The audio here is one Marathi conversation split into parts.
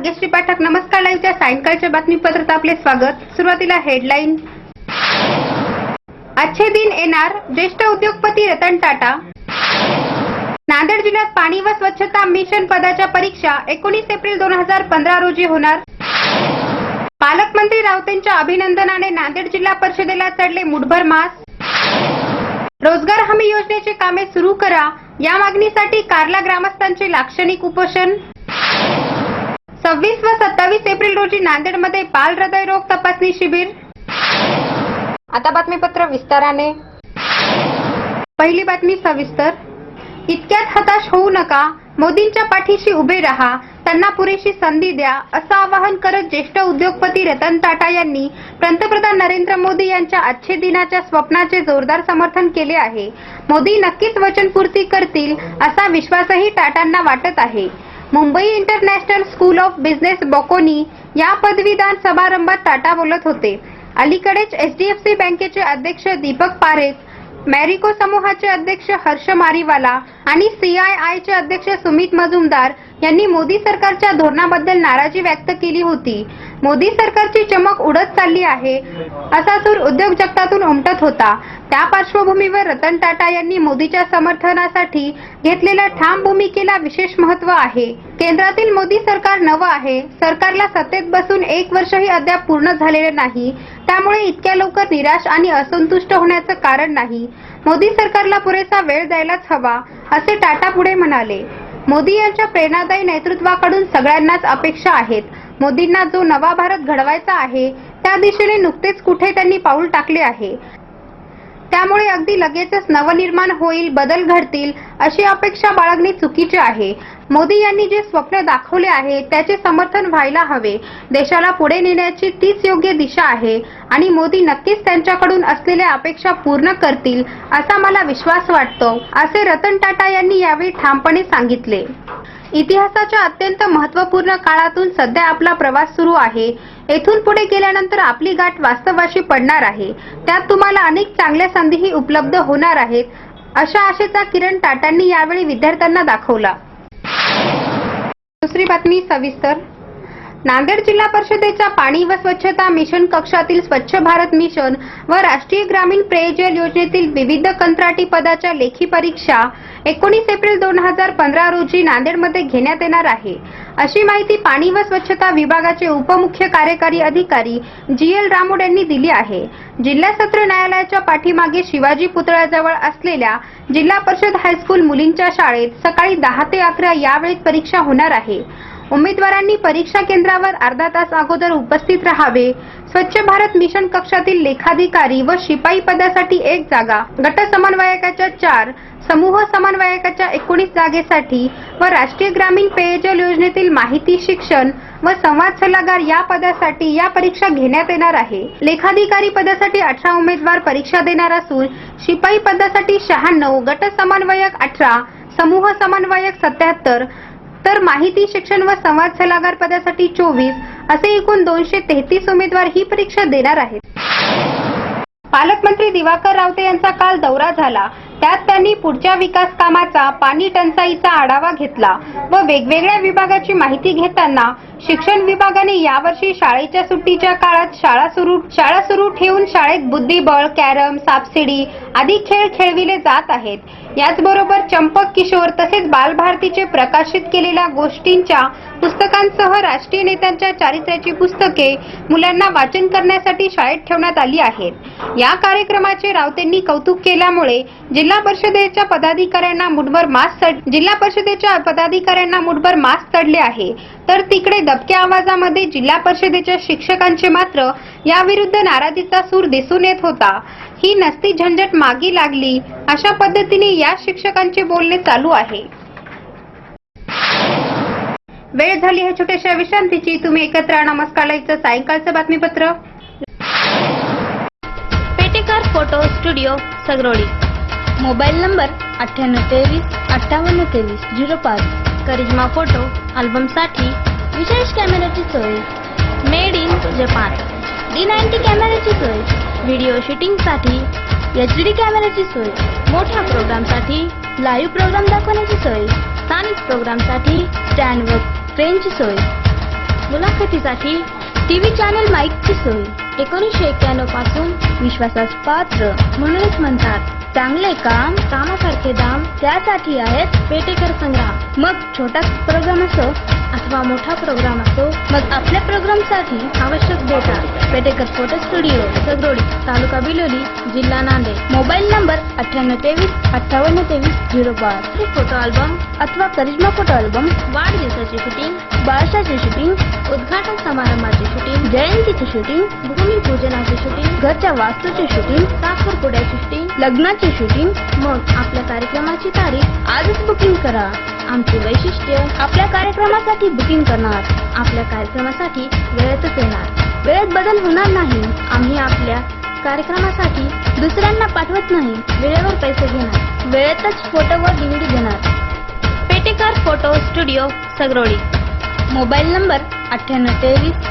भाग्यश्री पाठक नमस्कार लाईव्हच्या सायंकाळच्या बातमीपत्रात आपले स्वागत. सुरुवातीला हेडलाईन. अच्छे दिन येणार ज्येष्ठ उद्योगपती रतन टाटा. नांदेड जिल्ह्यात पाणी व स्वच्छता मिशन पदाच्या परीक्षा एकोणीस एप्रिल दोन हजार पंधरा रोजी होणार. पालकमंत्री रावतेंच्या अभिनंदनाने नांदेड जिल्हा परिषदेला चढले मुठभर मास. रोजगार हमी योजनेचे कामे सुरू करा या मागणीसाठी कार्ला ग्रामस्थांचे लाक्षणिक उपोषण. सव्वीस व सत्तावीस एप्रिल रोजी नांदेडमध्ये बाल हृदयरोग तपासणी शिबिर. आता बातमीपत्र विस्ताराने. पहिली बातमी सविस्तर. इतक्यात हताश होऊ नका मोदींच्या पाठीशी उभे राहा त्यांना पुरेशी संधी द्या असं आवाहन करत ज्येष्ठ उद्योगपती रतन टाटा यांनी पंतप्रधान नरेंद्र मोदी यांच्या अच्छे दिनाच्या स्वप्नाचे जोरदार समर्थन केले आहे. मोदी नक्कीच वचनपूर्ती करतील असा विश्वासही टाटांना वाटत आहे. Mumbai International School of Business Bocconi या पदवीदान समारंभात टाटा बोलत होते. अलीकडेच एचडीएफसी बँकेचे अध्यक्ष दीपक पारेख मॅरिको समूहाचे अध्यक्ष हर्ष मारीवाला आणि सीआयआयचे अध्यक्ष सुमित मजुमदार यांनी मोदी सरकारच्या धोरणाबद्दल नाराजी व्यक्त केली होती. मोदी सरकारची चमक उडत चालली आहे असा सूर उद्योग जगतातून उमटत होता. त्या पार्श्वभूमीवर रतन टाटा यांनी मोदीच्या समर्थनासाठी घेतलेल्या ठाम भूमिकेला विशेष महत्त्व आहे. केंद्रातील मोदी सरकार नवं आहे. सरकारला सत्तेत बसून एक वर्षही अद्याप पूर्ण झालेले नाही. त्यामुळे इतक्या लवकर निराश आणि असंतुष्ट होण्याचं कारण नाही. मोदी सरकारला पुरेसा वेळ द्यायलाच हवा असे टाटा पुढे म्हणाले. मोदी यांच्या प्रेरणादायी नेतृत्वाकडून सगळ्यांनाच अपेक्षा आहेत. मोदींना जो नवा भारत घडवायचा आहे त्या दिशेने नुकतेच कुठे त्यांनी पाऊल टाकले आहे. त्यामुळे अगदी लगेचच नवनिर्माण होईल बदल घडतील अशी अपेक्षा बाळगणे चुकीचे आहे. मोदी यांनी जे स्वप्न दाखवले आहे त्याचे समर्थन व्हायला हवे. देशाला पुढे नेण्याची तीच योग्य दिशा आहे आणि मोदी नक्कीच त्यांच्याकडून असलेल्या अपेक्षा पूर्ण करतील असा मला विश्वास वाटतो असे रतन टाटा यांनी यावेळी ठामपणे सांगितले. इतिहासाच्या अत्यंत महत्त्वपूर्ण काळातून सध्या आपला प्रवास सुरू आहे. येथून पुढे गेल्यानंतर आपली गाठ वास्तवाशी पडणार आहे. त्यात तुम्हाला अनेक चांगल्या संधीही उपलब्ध होणार आहेत. अशा आशेचा किरण टाटांनी यावेळी विद्यार्थ्यांना दाखवला. दुसरी बातमी सविस्तर. नांदेड जिल्हा परिषदेच्या पाणी व स्वच्छता मिशन कक्षातील स्वच्छ भारत मिशन व राष्ट्रीय ग्रामीण पेयजल योजनेतील विविध कंत्राटी पदाच्या लेखी परीक्षा एकोणीस एप्रिल दोन हजार पंधरा रोजी नांदेडमध्ये घेण्यात येणार आहे. अशी माहिती पाणी व स्वच्छता विभागाचे उपमुख्य कार्यकारी अधिकारी जी एल रामोड यांनी दिली आहे. जिल्हा सत्र न्यायालयाच्या पाठीमागे शिवाजी पुतळ्याजवळ असलेल्या जिल्हा परिषद हायस्कूल मुलींच्या शाळेत सकाळी दहा ते अकरा यावेळेत परीक्षा होणार आहे. उमेदवारांनी परीक्षा केंद्रावर अर्धा तास अगोदर उपस्थित राहावे. स्वच्छ भारत मिशन कक्षातील लेखाधिकारी व शिपाई पदासाठी एक जागा गट समन्वयकाच्या चार समूह समन्वयकाच्या एकोणीस जागेसाठी व राष्ट्रीय ग्रामीण पेयजल योजनेतील माहिती शिक्षण व संवाद सल्लागार या पदासाठी या परीक्षा घेण्यात येणार आहे. लेखाधिकारी पदासाठी अठरा उमेदवार परीक्षा देणार असून शिपाई पदासाठी शहाण्णव गट समन्वयक अठरा समूह समन्वयक सत्याहत्तर तर माहिती शिक्षण व संवाद सल्लागार पदासाठी चोवीस असे एकूण दोनशे तेहतीस उमेदवार ही परीक्षा देणार आहेत. पालकमंत्री दिवाकर रावते यांचा काल दौरा झाला. त्यात त्यांनी पुढच्या विकास कामाचा पाणी टंचाईचा आढावा घेतला व वेगवेगळ्या विभागाची माहिती घेताना शिक्षण विभागाने यावर्षी शाळेच्या सुट्टीच्या काळात शाळा सुरू शाळा सुरू ठेवून शाळेत बुद्धिबळ कॅरम सापशिडी आदी खेळ खेळविले जात आहेत. याचबरोबर चंपक किशोर तसेच बालभारतीचे प्रकाशित केलेल्या गोष्टींच्या पुस्तकांसह राष्ट्रीय नेत्यांच्या चारित्र्याची पुस्तके मुलांना वाचन करण्यासाठी शाळेत ठेवण्यात आली आहेत. या कार्यक्रमाचे रावतेंनी कौतुक केल्यामुळे जिल्हा जिल्हा परिषदेच्या पदाधिकाऱ्यांना मुठभर मास्क चढ जिल्हा परिषदेच्या पदाधिकाऱ्यांना मुठभर मास्क चढले आहे. तर तिकडे दबक्या आवाजामध्ये जिल्हा परिषदेच्या शिक्षकांचे मात्र याविरुद्ध नाराजीचा सूर दिसून येत होता. ही नसती झंझट मागी लागली. अशा पद्धतीने या शिक्षकांचे बोलणे चालू आहे. वेळ झाली आहे छोट्याशा विश्रांतीची. तुम्ही एकत्र नमस्कार. लाईव्हचं सायंकाळचं बातमीपत्र. Petekar photo studio Sagroli mobile number अठ्ठ्याण्णव तेवीस अठ्ठावन्न तेवीस झिरो पाच. करिश्मा फोटो अल्बमसाठी विशेष कॅमेऱ्याची सोय. Made in Japan D ninety कॅमेऱ्याची सोय. व्हिडिओ शूटिंगसाठी एच डी कॅमेऱ्याची सोय. मोठ्या प्रोग्रामसाठी लाईव्ह प्रोग्राम दाखवण्याची सोय. स्थानिक प्रोग्रामसाठी स्टँडवर ट्रेनची सोय. मुलाखतीसाठी टी व्ही चॅनल माईकची सोय. एकोणीसशे एक्क्याण्णवपासून विश्वासास पात्र म्हणूनच म्हणतात. चांगले काम कामासारखे दाम त्यासाठी आहेत पेटेकर संग्राम मग छोटा प्रोग्राम असो अथवा मोठा प्रोग्राम असो मग आपल्या प्रोग्रामसाठी आवश्यक data Petekar photo studio Sagroli taluka Biloli जिल्हा नांदेड. मोबाईल नंबर अठ्ठ्याण्णव तेवीस अठ्ठावन्न तेवीस झिरो हे फोटो अल्बम अथवा करिश्मा फोटो अल्बम वाढदिवसाची शूटिंग बाळशाची शूटिंग उद्घाटन समारंभाची शूटिंग जयंतीची शूटिंग भूमिपूजनाची शूटिंग घरच्या वास्तूची शूटिंग साखरपुड्याची शूटिंग लग्नाची शूटिंग मग आपल्या कार्यक्रमाची तारीख आजच बुकिंग करा. आमचे वैशिष्ट्य आपल्या कार्यक्रमासाठी बुकिंग करणार. आपल्या कार्यक्रमासाठी वेळेतच येणार. वेळेत बदल होणार नाही. आम्ही आपल्या कार्यक्रमासाठी दुसऱ्यांना पाठवत नाही. वेळेवर पैसे घेणार. वेळेतच फोटो व डीव्हीडी देणार Petekar photo studio Sagroli. Mobile number अठ्ठ्याण्णव तेवीस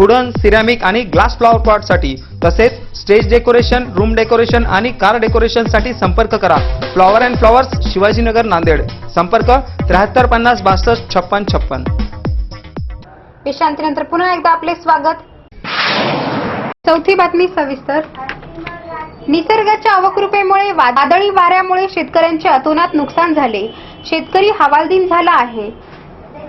Wooden ceramic आणि ग्लास फ्लॉवर पॉटसाठी तसेच स्टेज डेकोरेशन रूम डेकोरेशन आणि कार डेकोरेशनसाठी संपर्क करा. Flower and flowers Shivajinagar Nanded. संपर्क त्र्याहत्तर पन्नास बासष्ट छप्पन छप्पन. विश्रांतीनंतर पुन्हा एकदा आपले स्वागत. चौथी बातमी सविस्तर. निसर्गाच्या अवकृपेमुळे वादळी वाऱ्यामुळे शेतकऱ्यांचे अतोनात नुकसान झाले. शेतकरी हवालदिन झाला आहे.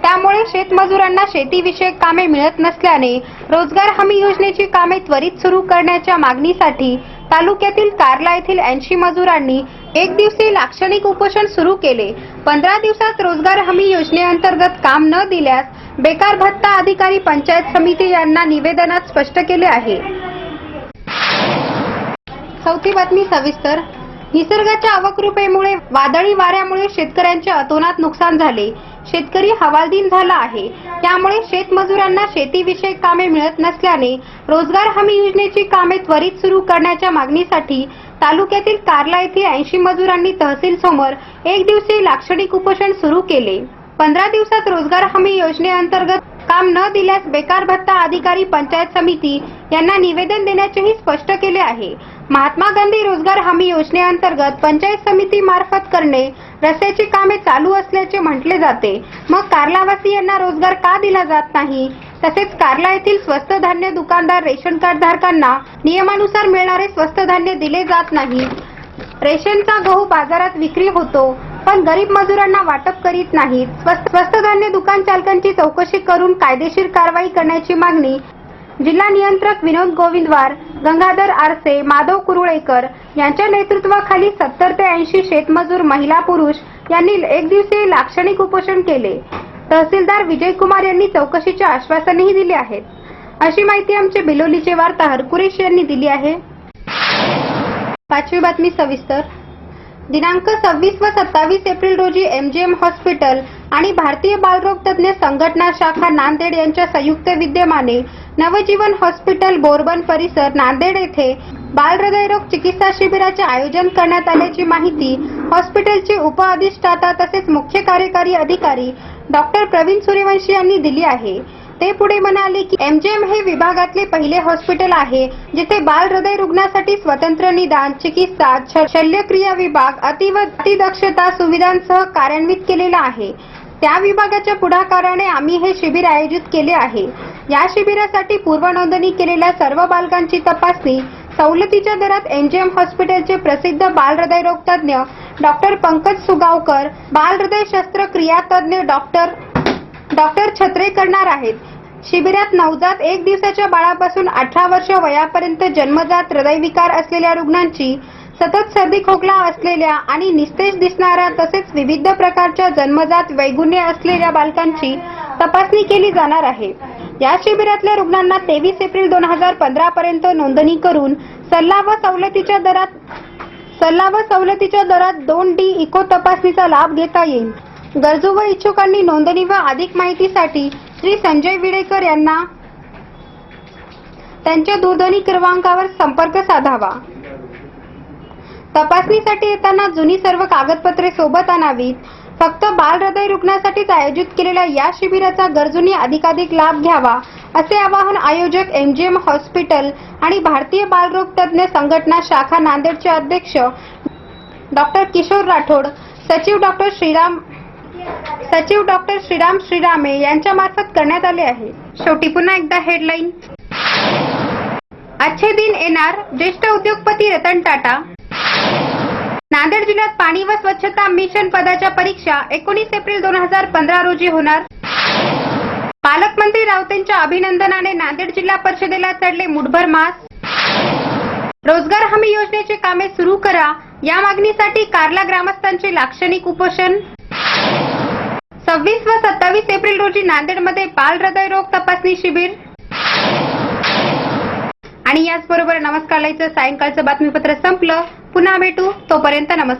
त्यामुळे शेतमजुरांना शेतीविषयक कामे मिळत नसल्याने रोजगार हमी योजनेची कामे त्वरित सुरू करण्याच्या मागणीसाठी तालुक्यातील कारला येथील ऐंशी मजुरांनी एक दिवसीय लाक्षणिक उपोषण सुरू केले. पंधरा दिवसात रोजगार हमी योजनेअंतर्गत काम न दिल्यास बेकार भत्ता अधिकारी पंचायत समिती यांना निवेदनात स्पष्ट केले आहे. चौथी बातमी सविस्तर. निसर्गाच्या अवकृपेमुळे वादळी वाऱ्यामुळे शेतकऱ्यांचे अतोनात नुकसान झाले. शेतकरी हवालदिन झाला आहे. त्यामुळे शेतमजुरांना शेतीविषयक कामे मिळत नसल्याने रोजगार हमी योजनेची कामे त्वरित सुरू करण्याच्या मागणीसाठी तालुक्यातील कार्ला येथे ऐंशी मजुरांनी तहसील समोर एक दिवसीय लाक्षणिक उपोषण सुरू केले. पंधरा दिवसात रोजगार हमी योजनेअंतर्गत काम न दिल्यास बेकार भत्ता अधिकारी पंचायत समिती यांना निवेदन देण्याचेही स्पष्ट केले आहे. महात्मा गांधी रोजगार हमी योजनेअंतर्गत पंचायत समिती मार्फत करणे रस्त्याची कामे चालू असल्याचे म्हटले जाते. मग कार्लावासीयांना रोजगार का दिला जात नाही? तसेच कार्ला येथील स्वस्त धान्य दुकानदार रेशन कार्ड धारकांना नियमानुसार मिळणारे स्वस्त धान्य दिले जात नाही. रेशनचा गहू बाजारात विक्री होतो. पण गरीब मजुरांना वाटप करीत नाहीत. स्वस्त धान्य दुकान चालकांची चौकशी करून कायदेशीर कारवाई करण्याची मागणी जिल्हा नियंत्रक विनोद गोविंदवार गंगाधर आरसे माधव कुरुळेकर यांच्या नेतृत्वाखाली सत्तर ते ऐंशी शेतमजूर महिला पुरुष यांनी एक दिवसीय लाक्षणिक उपोषण केले. तहसीलदार विजय कुमार यांनी चौकशीचे आश्वासनही दिले आहेत. अशी माहिती आमचे बिलोलीचे वार्ताहर कुरेश यांनी दिली आहे. पाचवी बातमी सविस्तर. दिनांक सव्वीस व सत्तावीस एप्रिल रोजी एमजीएम हॉस्पिटल आणि भारतीय बालरोग तज्ज्ञ संघटना शाखा नांदेड यांच्या संयुक्त विद्यमाने नवजीवन हॉस्पिटल बोरबन परिसर नांदेड येथे बालहृदयरोग चिकित्सा शिबिराचे आयोजन करण्यात आल्याची माहिती हॉस्पिटलचे उपअधिष्ठाता तसेच मुख्य कार्यकारी अधिकारी डॉक्टर प्रवीण सूर्यवंशी यांनी दिली आहे. ते पुढे म्हणाले की एमजेएम हे विभागातले पहिले हॉस्पिटल आहे जिथे बाल हृदय रुग्णासाठी स्वतंत्र निदान चिकित्सा छ- शल्यक्रिया विभाग अतिव अतिदक्षता सुविधांसह कार्यान्वित केलेला आहे. त्या विभागाच्या पुढाकाराने आम्ही हे शिबिर आयोजित केले आहे. या शिबिरासाठी पूर्व नोंदणी केलेल्या सर्व बालकांची तपासणी सवलतीच्या दरात एनजीएम हॉस्पिटलचे प्रसिद्ध बालहृदयरोग तज्ज्ञ डॉक्टर पंकज सुगावकर बालहृदय शस्त्रक्रिया तज्ज्ञ डॉक्टर डॉक्टर छत्रे करणार आहेत. शिबिरात नवजात एक दिवसाच्या बाळापासून अठरा वर्ष वयापर्यंत जन्मजात हृदयविकार असलेल्या रुग्णांची सतत सर्दी खोकला असलेल्या आणि निस्तेज दिसणाऱ्या तसेच विविध प्रकारच्या जन्मजात वैगुण्य असलेल्या बालकांची तपासणी केली जाणार आहे. या शिबिरातल्या रुग्णांना तेवीस एप्रिल दोन हजार पंधरा पर्यंत नोंदणी करून सल्ला व सवलतीच्या दरात सल्ला व सवलतीच्या दरात दोन डी इको तपासणीचा लाभ घेता येईल. गरजू व इच्छुकांनी नोंदणी व अधिक माहितीसाठी श्री संजय विडेकर यांना त्यांच्या दूरध्वनी क्रमांकावर संपर्क साधावा. तपासणीसाठी येताना जुनी सर्व कागदपत्रे सोबत आणावीत. फक्त बाल हृदय रुग्णासाठीच आयोजित केलेल्या या शिबिराचा गरजूंनी अधिकाधिक लाभ घ्यावा असे आवाहन आयोजक एमजीएम हॉस्पिटल आणि भारतीय बालरोग तज्ज्ञ संघटना शाखा नांदेडचे अध्यक्ष डॉक्टर किशोर राठोड सचिव डॉक्टर श्रीराम सचिव डॉक्टर श्रीराम श्रीरामे यांच्या मार्फत करण्यात आले आहे. शेवटी पुन्हा एकदा हेडलाईन. अच्छे दिन येणार ज्येष्ठ उद्योगपती रतन टाटा. नांदेड जिल्ह्यात पाणी व स्वच्छता मिशन पदाच्या परीक्षा एकोणीस एप्रिल दोन हजार पंधरा रोजी होणार. पालकमंत्री राऊतेंच्या अभिनंदनाने नांदेड जिल्हा परिषदेला चढले मुठभर मास. रोजगार हमी योजनेचे कामे सुरू करा या मागणीसाठी कार्ला ग्रामस्थांचे लाक्षणिक उपोषण. सव्वीस व सत्तावीस एप्रिल रोजी नांदेडमध्ये बाल हृदयरोग तपासणी शिबिर. आणि याचबरोबर नमस्कार लाईचं सायंकाळचं बातमीपत्र संपलं. पुन्हा भेटू. तोपर्यंत नमस्कार.